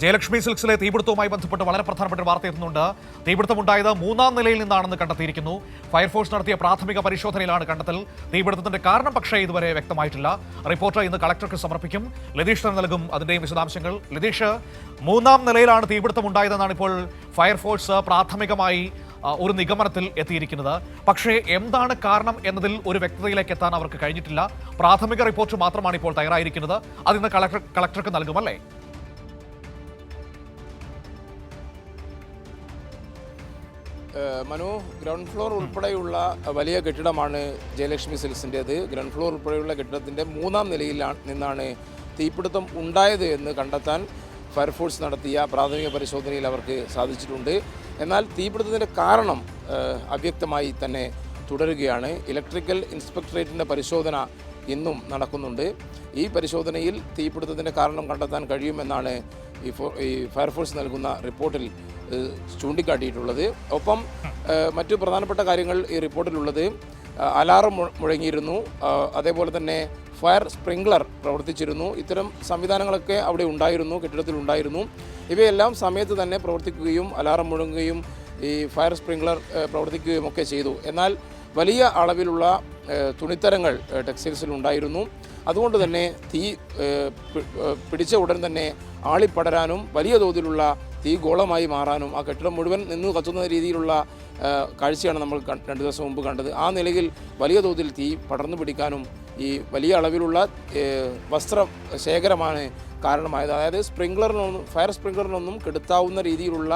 ജയലക്ഷ്മി സിൽക്സിലെ തീപിടുത്തവുമായി ബന്ധപ്പെട്ട് വളരെ പ്രധാനപ്പെട്ട വാർത്ത എത്തുന്നുണ്ട്. തീപിടുത്തമുണ്ടായത് മൂന്നാം നിലയിൽ നിന്നാണെന്ന് കണ്ടെത്തിയിരിക്കുന്നു. ഫയർഫോഴ്സ് നടത്തിയ പ്രാഥമിക പരിശോധനയിലാണ് കണ്ടെത്തൽ. തീപിടുത്തത്തിന്റെ കാരണം പക്ഷേ ഇതുവരെ വ്യക്തമായിട്ടില്ല. റിപ്പോർട്ട് ഇന്ന് കളക്ടർക്ക് സമർപ്പിക്കും. ലതീഷ് നൽകും അതിന്റെയും വിശദാംശങ്ങൾ. ലതീഷ് മൂന്നാം നിലയിലാണ് തീപിടുത്തമുണ്ടായതെന്നാണ് ഇപ്പോൾ ഫയർഫോഴ്സ് പ്രാഥമികമായി ഒരു നിഗമനത്തിൽ എത്തിയിരിക്കുന്നത്. പക്ഷേ എന്താണ് കാരണം എന്നതിൽ ഒരു വ്യക്തതയിലേക്ക് എത്താൻ അവർക്ക് കഴിഞ്ഞിട്ടില്ല. പ്രാഥമിക റിപ്പോർട്ട് മാത്രമാണ് ഇപ്പോൾ തയ്യാറായിരിക്കുന്നത്. അതിന്ന് കളക്ടർ കളക്ടർക്ക് നൽകുമല്ലേ മനു ഗ്രൗണ്ട് ഫ്ലോർ ഉൾപ്പെടെയുള്ള വലിയ കെട്ടിടമാണ് ജയലക്ഷ്മി സിൽസിന്റേത്. ഗ്രൗണ്ട് ഫ്ലോർ ഉൾപ്പെടെയുള്ള കെട്ടിടത്തിന്റെ മൂന്നാം നിലയിലാണ് നിന്നാണ് തീപിടുത്തം ഉണ്ടായത് എന്ന് കണ്ടെത്താൻ ഫയർഫോഴ്സ് നടത്തിയ പ്രാഥമിക പരിശോധനയിൽ അവർക്ക് സാധിച്ചിട്ടുണ്ട്. എന്നാൽ തീപിടുത്തത്തിന്റെ കാരണം അവ്യക്തമായി തന്നെ തുടരുകയാണ്. ഇലക്ട്രിക്കൽ ഇൻസ്പെക്ടറേറ്റിന്റെ പരിശോധന ഇന്നും നടക്കുന്നുണ്ട്. ഈ പരിശോധനയിൽ തീപിടുത്തത്തിന്റെ കാരണം കണ്ടെത്താൻ കഴിയുമെന്നാണ് ഈ ഫയർഫോഴ്സ് നൽകുന്ന റിപ്പോർട്ടിൽ ചൂണ്ടിക്കാട്ടിയിട്ടുള്ളത്. ഒപ്പം മറ്റു പ്രധാനപ്പെട്ട കാര്യങ്ങൾ ഈ റിപ്പോർട്ടിലുള്ളത്. അലാറം മുഴങ്ങിയിരുന്നു. അതേപോലെ തന്നെ ഫയർ സ്പ്രിംഗ്ലർ പ്രവർത്തിച്ചിരുന്നു. ഇത്തരം സംവിധാനങ്ങളൊക്കെ അവിടെ ഉണ്ടായിരുന്നു കെട്ടിടത്തിൽ ഉണ്ടായിരുന്നു. ഇവയെല്ലാം സമയത്ത് തന്നെ പ്രവർത്തിക്കുകയും അലാറം മുഴങ്ങുകയും ഈ ഫയർ സ്പ്രിംഗ്ലർ പ്രവർത്തിക്കുകയും ഒക്കെ ചെയ്തു. എന്നാൽ വലിയ അളവിലുള്ള തുണിത്തരങ്ങൾ ടെക്സ്റ്റൈൽസിൽ ഉണ്ടായിരുന്നു അതുകൊണ്ട് തന്നെ തീ പിടിച്ച ഉടൻ തന്നെ ആളിപ്പടരാനും വലിയ തോതിലുള്ള തീ ഗോളമായി മാറാനും ആ കെട്ടിടം മുഴുവൻ നിന്ന് കത്തുന്ന രീതിയിലുള്ള കാഴ്ചയാണ് നമ്മൾ രണ്ട് ദിവസം മുമ്പ് കണ്ടത്. ആ നിലയിൽ വലിയ തോതിൽ തീ പടർന്നു പിടിക്കാനും ഈ വലിയ അളവിലുള്ള വസ്ത്ര ശേഖരമാണ് കാരണമായത്. അതായത് സ്പ്രിംഗ്ലറിനൊന്നും ഫയർ സ്പ്രിംഗ്ലറിനൊന്നും കെടുത്താവുന്ന രീതിയിലുള്ള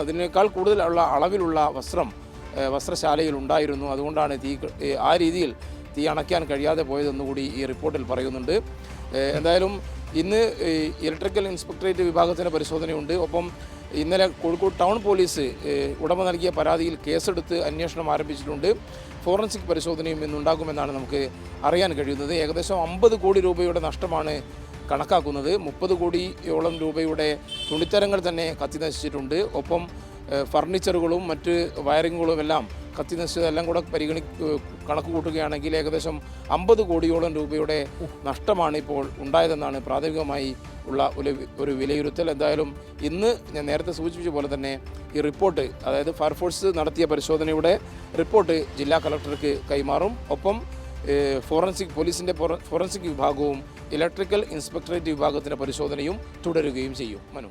അതിനേക്കാൾ കൂടുതലുള്ള അളവിലുള്ള വസ്ത്രം വസ്ത്രശാലയിൽ ഉണ്ടായിരുന്നു. അതുകൊണ്ടാണ് തീ ആ രീതിയിൽ തീ അണയ്ക്കാൻ കഴിയാതെ പോയതെന്നുകൂടി ഈ റിപ്പോർട്ടിൽ പറയുന്നുണ്ട്. എന്തായാലും ഇന്ന് ഇലക്ട്രിക്കൽ ഇൻസ്പെക്ടറേറ്റ് വിഭാഗത്തിന്റെ പരിശോധനയുണ്ട്. ഒപ്പം ഇന്നലെ കോഴിക്കോട് ടൗൺ പോലീസ് ഉടമ നൽകിയ പരാതിയിൽ കേസെടുത്ത് അന്വേഷണം ആരംഭിച്ചിട്ടുണ്ട്. ഫോറൻസിക് പരിശോധനയും ഇന്നുണ്ടാകുമെന്നാണ് നമുക്ക് അറിയാൻ കഴിയുന്നത്. ഏകദേശം അമ്പത് കോടി രൂപയുടെ നഷ്ടമാണ് കണക്കാക്കുന്നത്. മുപ്പത് കോടിയോളം രൂപയുടെ തുണിത്തരങ്ങൾ തന്നെ കത്തി നശിച്ചിട്ടുണ്ട് ഒപ്പം ഫർണിച്ചറുകളും മറ്റ് വയറിങ്ങുകളും എല്ലാം കത്തി നശിച്ചതെല്ലാം കൂടെ പരിഗണി കണക്ക് കൂട്ടുകയാണെങ്കിൽ ഏകദേശം അമ്പത് കോടിയോളം രൂപയുടെ നഷ്ടമാണ് ഇപ്പോൾ ഉണ്ടായതെന്നാണ് പ്രാഥമികമായി ഉള്ള ഒരു ഒരു വിലയിരുത്തൽ. എന്തായാലും ഇന്ന് ഞാൻ നേരത്തെ സൂചിപ്പിച്ച പോലെ തന്നെ ഈ റിപ്പോർട്ട് അതായത് ഫയർഫോഴ്സ് നടത്തിയ പരിശോധനയുടെ റിപ്പോർട്ട് ജില്ലാ കളക്ടർക്ക് കൈമാറും. ഒപ്പം ഫോറൻസിക് പോലീസിന്റെ ഫോറൻസിക് വിഭാഗവും ഇലക്ട്രിക്കൽ ഇൻസ്പെക്ടറേറ്റ് വിഭാഗത്തിന്റെ പരിശോധനയും തുടരുകയും ചെയ്യും. മനു.